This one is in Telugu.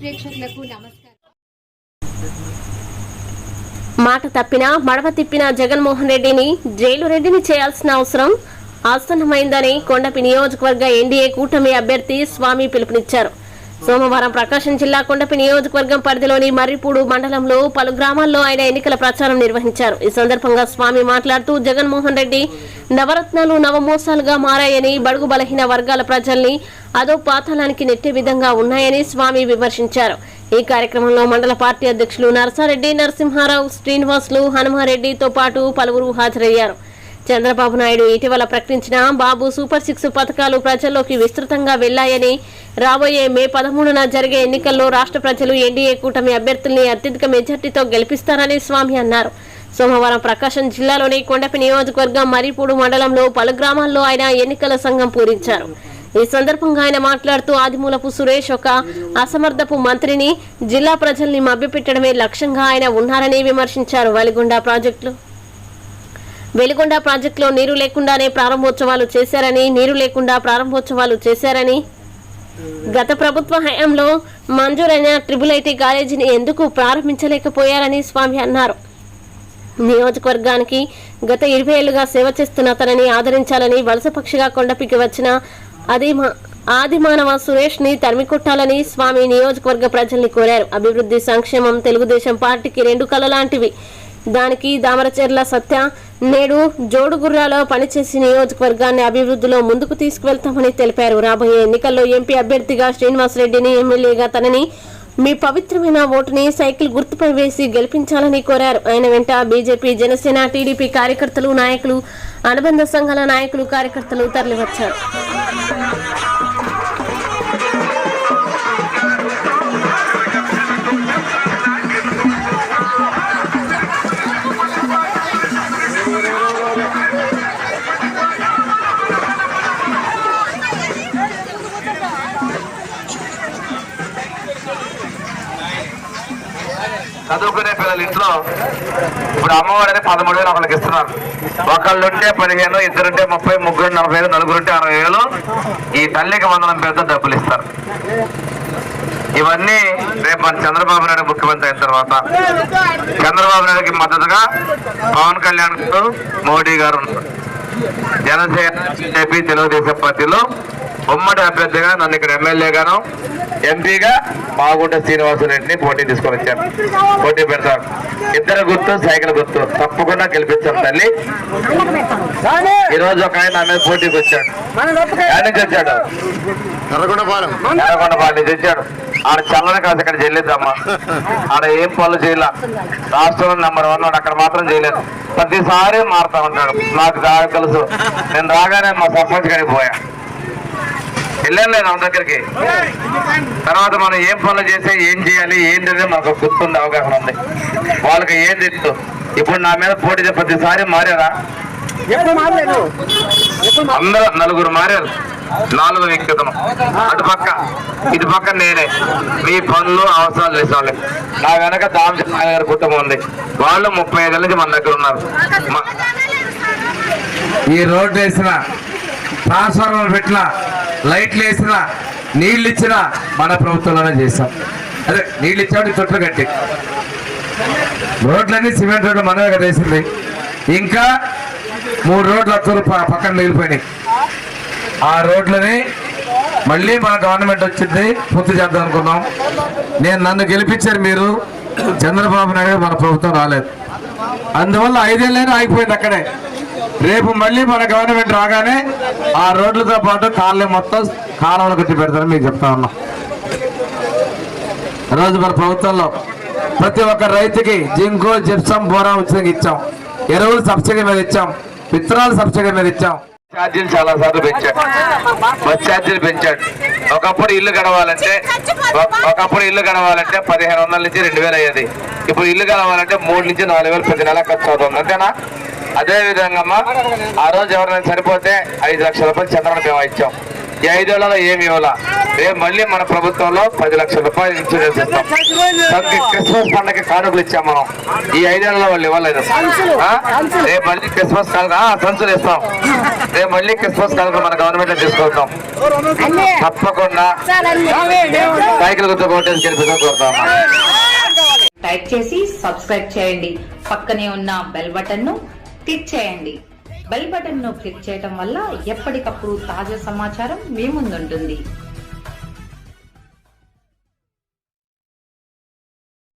ప్రేక్షకులకు నమస్కారం. మాట తప్పినా మడవ తిప్పిన జగన్మోహన్ రెడ్డిని జైలు రెడ్డిని చేయాల్సిన అవసరం ఆసన్నమైందని కొండపి నియోజకవర్గ ఎన్డీఏ కూటమి అభ్యర్థి స్వామి పిలుపునిచ్చారు. సోమవారం ప్రకాశం జిల్లా కొండపి నియోజకవర్గం పరిధిలోని మర్రిపూడు మండలంలో పలు గ్రామాల్లో ఆయన ఎన్నికల ప్రచారం నిర్వహించారు. ఈ సందర్భంగా స్వామి మాట్లాడుతూ జగన్మోహన్ రెడ్డి నవరత్నాలు నవమోసాలుగా మారాయని బడుగు బలహీన వర్గాల ప్రజల్ని అదో పాతాళానికి నెట్టే విధంగా ఉన్నాయని స్వామి విమర్శించారు. ఈ కార్యక్రమంలో మండల పార్టీ అధ్యక్షులు నరసారెడ్డి నరసింహారావు శ్రీనివాసులు హనుమారెడ్డితో పాటు పలువురు హాజరయ్యారు. చంద్రబాబు నాయుడు ఇటీవల ప్రకటించిన బాబు సూపర్ సిక్స్ పథకాలు ప్రజల్లోకి విస్తృతంగా వెళ్ళాయని రాబోయే మే పదమూడున జరిగే ఎన్నికల్లో రాష్ట్ర ప్రజలు ఎన్డీఏ కూటమి అభ్యర్థుల్ని అత్యధిక మెజార్టీతో గెలిపిస్తారని స్వామి అన్నారు. సోమవారం ప్రకాశం జిల్లాలోని కొండపి నియోజకవర్గం మరిపూడు మండలంలో పలు గ్రామాల్లో ఆయన ఎన్నికల సంఘం పూరించారు. ఈ సందర్భంగా ఆయన మాట్లాడుతూ ఆదిమూలపు సురేష్ ఒక అసమర్థపు మంత్రిని జిల్లా ప్రజల్ని మభ్యపెట్టడమే లక్ష్యంగా ఆయన ఉన్నారని విమర్శించారు వలిగొండ ప్రాజెక్టులు. వెలిగొండ ప్రాజెక్టులో నీరు లేకుండానే ప్రారంభోత్సవాలు చేశారని నీరు లేకుండా ప్రారంభోత్సవాలు చేశారని గత ప్రభుత్వ హయాంలో మంజూరైన ట్రిబుల్ ఐటీ కాలేజీని ఎందుకు ప్రారంభించలేకపోయారని స్వామి అన్నారు. నియోజకవర్గానికి గత ఇరవై ఏళ్ళుగా సేవ చేస్తున్న తనని ఆదరించాలని వలస పక్షిగా కొండపికి వచ్చిన ఆది మానవ సురేష్ని తరిమికొట్టాలని స్వామి నియోజకవర్గ ప్రజల్ని కోరారు. అభివృద్ధి సంక్షేమం తెలుగుదేశం పార్టీకి రెండు కళ లాంటివి దానికి దామరచెర్ల సత్య నేడు జోడుగుర్రాలో పనిచేసి నియోజకవర్గాన్ని అభివృద్ధిలో ముందుకు తీసుకువెళ్తామని తెలిపారు. రాబోయే ఎన్నికల్లో ఎంపీ అభ్యర్థిగా శ్రీనివాసరెడ్డిని ఎమ్మెల్యేగా తనని మీ పవిత్రమైన ఓటుని సైకిల్ గుర్తుపై వేసి గెలిపించాలని కోరారు. ఆయన వెంట బీజేపీ జనసేన టీడీపీ కార్యకర్తలు నాయకులు అనుబంధ సంఘాల నాయకులు కార్యకర్తలు తరలివచ్చారు. చదువుకునే పిల్లలు ఇంట్లో. ఇప్పుడు అమ్మఒడి పదమూడు వేలు ఒకరికి ఇస్తున్నారు. ఒకళ్ళుంటే పదిహేను ఇద్దరుంటే ముప్పై ముగ్గురు నలభై వేలు నలుగురుంటే అరవై వేలు. ఈ తల్లికి వందనం పేరుతో డబ్బులు ఇస్తారు. ఇవన్నీ రేపు మన చంద్రబాబు నాయుడు ముఖ్యమంత్రి అయిన తర్వాత. చంద్రబాబు నాయుడుకి మద్దతుగా పవన్ కళ్యాణ్ మోడీ గారు ఉన్నారు. జనసేన బీజేపీ తెలుగుదేశం పార్టీలో ఉమ్మడి అభ్యర్థిగా నన్ను ఇక్కడ ఎమ్మెల్యేగాను ఎంపీగా మాగుంట శ్రీనివాసరెడ్డిని పోటీ తీసుకొని వచ్చాను పోటీ పెడతారు. ఇద్దరు గుర్తు సైకిల్ గుర్తు. తప్పకుండా గెలిపించాం తల్లి. ఈ రోజు ఒక ఆయన మీద పోటీకి వచ్చాడు. నుంచి వచ్చాడు. నుంచి వచ్చాడు. ఆడ చల్లని కాదు ఇక్కడ చెల్లిద్దమ్మా ఆడ ఏం పనులు చేయాల. రాష్ట్రంలో నెంబర్ వన్ వాడు అక్కడ మాత్రం చేయలేదు. ప్రతిసారి మారుతా ఉంటాడు. నాకు తెలుసు. నేను రాగానే మా సర్పంచ్ గారికి పోయా. వెళ్ళాను నేను ఆమె దగ్గరికి. తర్వాత మనం ఏం పనులు చేస్తే ఏం చేయాలి ఏంటి మనకు గుర్తుంది అవగాహన ఉంది. వాళ్ళకి ఏం తెలుసు? ఇప్పుడు నా మీద పోటీ ప్రతిసారి మారారా? అందరూ నలుగురు మారారు. నాలుగు వ్యక్తిత్వం అటు పక్క. ఇటు పక్క నేనే. మీ పనులు అవసరాలు చేసేవాళ్ళు నా వెనక దామచంద్ర గారి కుటుంబం ఉంది. వాళ్ళు ముప్పై ఐదు నుంచి మన దగ్గర ఉన్నారు. మ- ఈ రోడ్డు వేసిన ట్రాన్స్ఫార్మర్ పెట్టిన లైట్లు వేసిన నీళ్ళు ఇచ్చిన మన ప్రభుత్వంలోనే చేస్తాం అదే నీళ్ళు ఇచ్చాడు చుట్టూ కట్టి. రోడ్లన్నీ సిమెంట్ రోడ్డు మనమే కదా వేసింది. ఇంకా మూడు రోడ్లు అత్తూరు పక్కన మిగిలిపోయినాయి. ఆ రోడ్లని మళ్ళీ మన గవర్నమెంట్ వచ్చింది పూర్తి చేద్దాం అనుకున్నాం. నేను నన్ను గెలిపించారు మీరు. చంద్రబాబు నాయుడు మన ప్రభుత్వం రాలేదు. అందువల్ల ఐదేళ్ళైనా ఆగిపోయింది అక్కడే. రేపు మళ్ళీ మన గవర్నమెంట్ రాగానే ఆ రోడ్లతో పాటు కాళ్ళని మొత్తం కాలంలో కట్టి పెడతారని మీకు చెప్తా ఉన్నాం. రోజు మన ప్రభుత్వంలో ప్రతి ఒక్క రైతుకి జింకు జిప్సం బోరా ఉచితంగా ఇచ్చాం. ఎరువులు సబ్సిడీ మీద ఇచ్చాం. విత్తనాలు సబ్సిడీ మీద ఇచ్చాం. ఛార్జీలు చాలా సార్లు పెంచాడు. బస్ ఛార్జీలు పెంచాడు. ఒకప్పుడు ఇల్లు గడవాలంటే ఒకప్పుడు ఇల్లు గడవాలంటే పదిహేను వందల నుంచి రెండు వేలు అయ్యేది. ఇప్పుడు ఇల్లు గడవాలంటే మూడు నుంచి నాలుగు వేలు ప్రతి నెల ఖర్చు అవుతుంది. అంతేనా? అదే విధంగా అమ్మా ఆ రోజు ఎవరైనా చనిపోతే ఐదు లక్షల రూపాయలు చంద్రబాబు బీమా ఇచ్చాం. ఈ ఐదేళ్ళలో ఏమి ఇవ్వాలా? రేపు మళ్ళీ మన ప్రభుత్వంలో పది లక్షల రూపాయలు ఇన్సూరెన్స్ ఇస్తాం. క్రిస్మస్ పండగకి కానుకలు ఇచ్చాం మనం. ఈ ఐదేళ్ళలో వాళ్ళు ఇవ్వలేదు? రేపు మళ్ళీ క్రిస్మస్ కానుక సంచులు ఇస్తాం. రేపు మళ్ళీ క్రిస్మస్ కానుక మన గవర్నమెంట్లో తీసుకొస్తాం తప్పకుండా సైకిల్ గుర్తు కోటేసి కోరుతాం టైప్ చేసి సబ్స్క్రైబ్ చేయండి. పక్కనే ఉన్న బెల్ బటన్ను క్లిక్ చేయండి. బెల్ బటన్ను క్లిక్ చేయటం వల్ల ఎప్పటికప్పుడు తాజా సమాచారం మీ ముందుంటుంది.